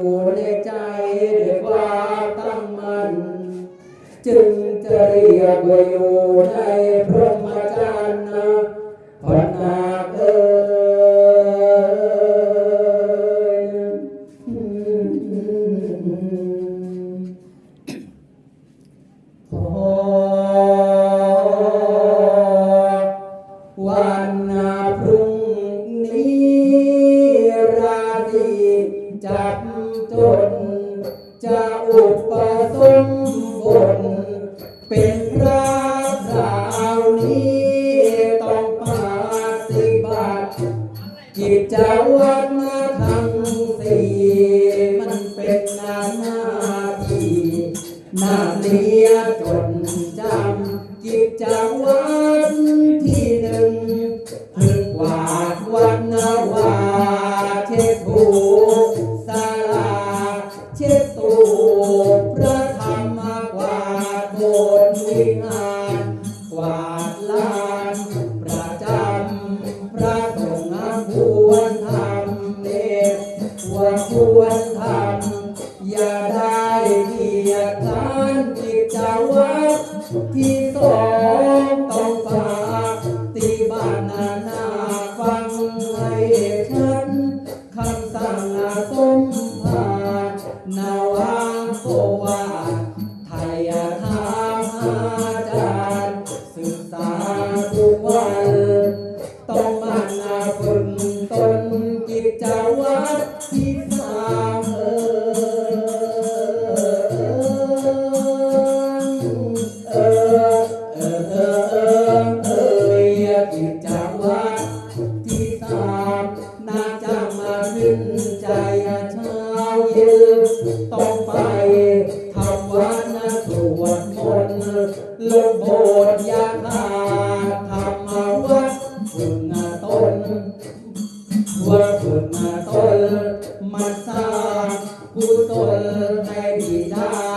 อยู่ในใจด้วยความตั้งมั่นจึงจะเรียกว่าอยู่ในพรหมจรรย์นะีมันเป็นหน้าที่นาเรียจดจำกิจวัตรที่หนึ่งคือกวาดวันนาวาเช็ดถูสาราเชตูพระธรรมกวาดโบสถ์วิหารกวาด เกียรติค้านกิจวัตรที่สอง ไปทำวัดนะสวดมนต์ลงโบสถ์ยาคาธรรมวัดฝึกนาตนว่าฝึกนาตนมาสร้างกุศลให้ดีได้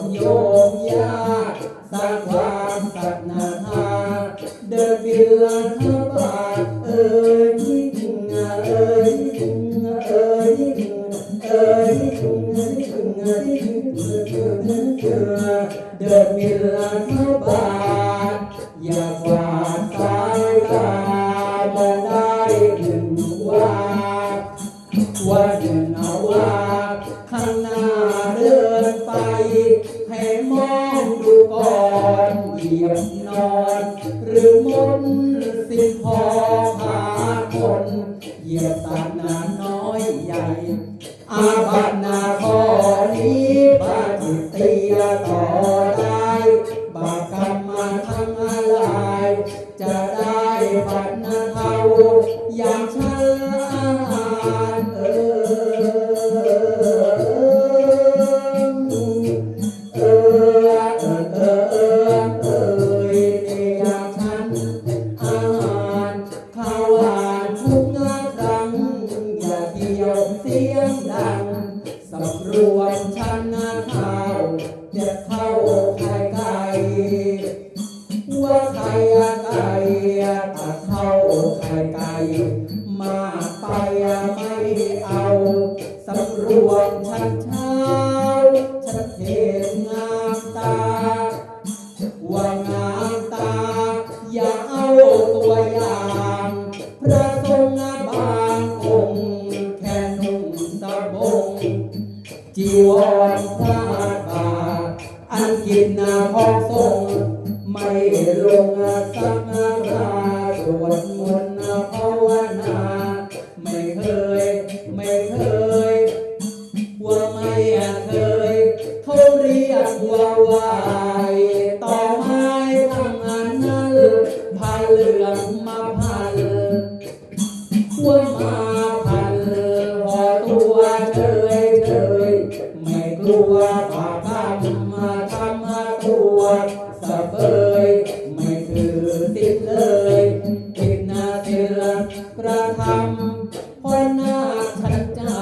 ดโยมญาติสร้างความสัตนาธาเดินเบือทบาทเอ่ยยิ่งเอ่ยยิ่งเอ่ยยิ่งเอ่ยยิ่งยิ่งยิ่งเดินเบือทบาทอย่าหวาดสายตามองได้หนึ่งว่าว่าเดินเอาว่าข้างหน้าเดินไป ยียบนอน หรือมนสิพอพาคนเหยียบสัตว์นาน้อยใหญ่ อาบัตนาขอนี้ปฏิเตียต่อได้บาปกรรมมาทั้งหลาย จะได้ปัตนาเทา จีวร ไม่กลัวบาปธรรมะธรรมะกลัวสะเบยไม่ถือติดเลยติดนาเทระพระธรรมพระนาชันจา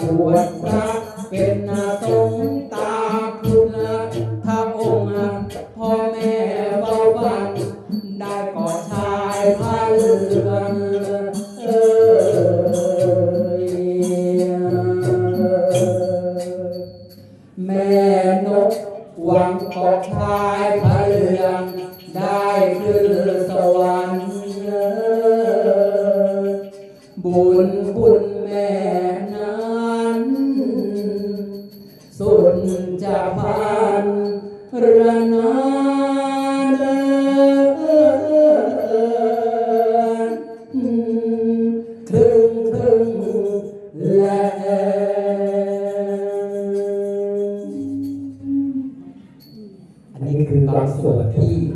บวชพระเป็นนาสงตาคุณพระองค์พ่อแม่เบาบันได้ก่อ หวังออกทายพระเรือนได้ขึ้นสวรรค์บุญบุญแม่นั้น สุนจะพานเรือนนั้นถึง